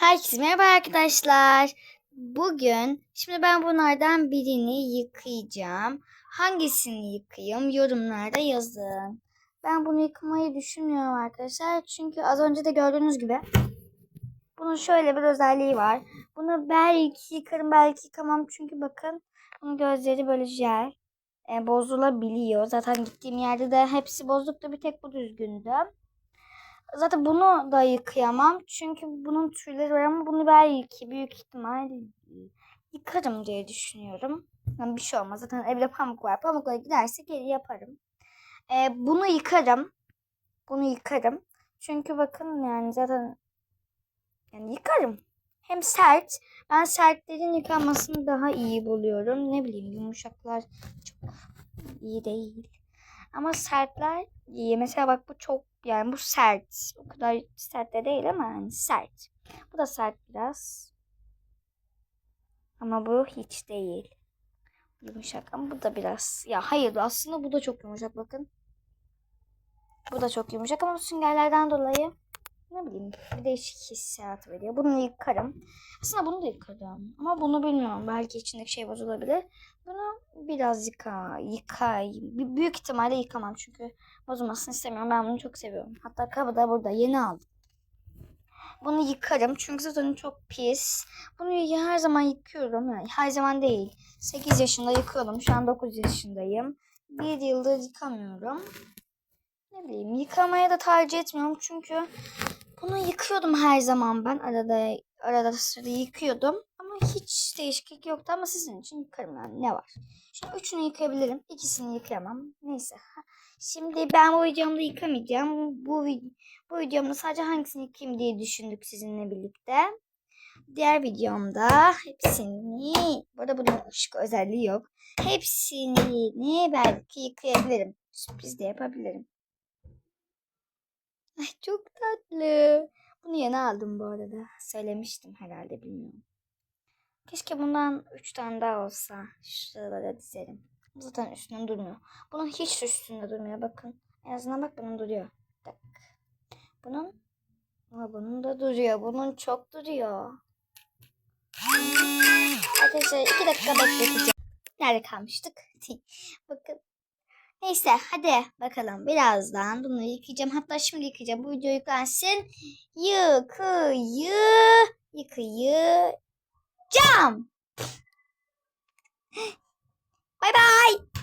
Herkese merhaba arkadaşlar. Bugün şimdi ben bunlardan birini yıkayacağım. Hangisini yıkayayım yorumlarda yazın. Ben bunu yıkamayı düşünmüyorum arkadaşlar. Çünkü az önce de gördüğünüz gibi bunun şöyle bir özelliği var. Bunu belki yıkarım belki yıkamam. Çünkü bakın bunun gözleri böyle jel. E, bozulabiliyor. Zaten gittiğim yerde de hepsi bozuktu. Bir tek bu düzgündü. Zaten bunu da yıkayamam. Çünkü bunun türleri var ama bunu belki büyük ihtimal yıkarım diye düşünüyorum. Yani bir şey olmaz. Zaten evde pamuk var. Pamukla giderse geri yaparım. Ee, bunu yıkarım. Bunu yıkarım. Çünkü bakın yani zaten yani yıkarım. Hem sert. Ben sertlerin yıkanmasını daha iyi buluyorum. Ne bileyim yumuşaklar çok iyi değil. Ama sertler iyi. Mesela bak bu çok yani bu sert. O kadar sert de değil ama yani sert. Bu da sert biraz. Ama bu hiç değil. Yumuşak ama bu da biraz. Ya hayır aslında bu da çok yumuşak bakın. Bu da çok yumuşak ama bu süngerlerden dolayı ne bileyim bir değişik hissiyat veriyor. Bunu yıkarım. Aslında bunu da yıkarım. Ama bunu bilmiyorum. Belki içindeki şey bozulabilir. Bunu biraz yıka, yıkayayım. Bir büyük ihtimalle yıkamam çünkü bozulmasını istemiyorum. Ben bunu çok seviyorum. Hatta kabı da burada yeni aldım. Bunu yıkarım çünkü zaten çok pis. Bunu her zaman yıkıyorum. Yani her zaman değil. 8 yaşında yıkıyordum. Şu an 9 yaşındayım. Bir yıldır yıkamıyorum. Ne bileyim yıkamaya da tercih etmiyorum çünkü bunu yıkıyordum her zaman ben. Arada arada sırada yıkıyordum. Ama hiç değişiklik yoktu ama sizin için yıkarım yani ne var. Şimdi üçünü yıkayabilirim. ikisini yıkayamam. Neyse. Şimdi ben bu videomda yıkamayacağım. Bu, bu videomda sadece hangisini yıkayayım diye düşündük sizinle birlikte. Diğer videomda hepsini, bu arada bunun ışık özelliği yok. Hepsini belki yıkayabilirim. Sürpriz de yapabilirim. Ay çok tatlı. Bunu yeni aldım bu arada. Söylemiştim herhalde bilmiyorum. Keşke bundan 3 tane daha olsa. Şuralara dizelim. Zaten üstünde durmuyor. Bunun hiç üstünde durmuyor bakın. En azından bak bunun duruyor. Tak. Bunun ama bunun da duruyor. Bunun çok duruyor. Arkadaşlar 2 dakika bekleteceğim. Nerede kalmıştık? bakın. Neyse hadi bakalım birazdan bunu yıkayacağım. Hatta şimdi yıkayacağım. Bu video yüklensin. Yıkıyı yıkayacağım. Bay bay.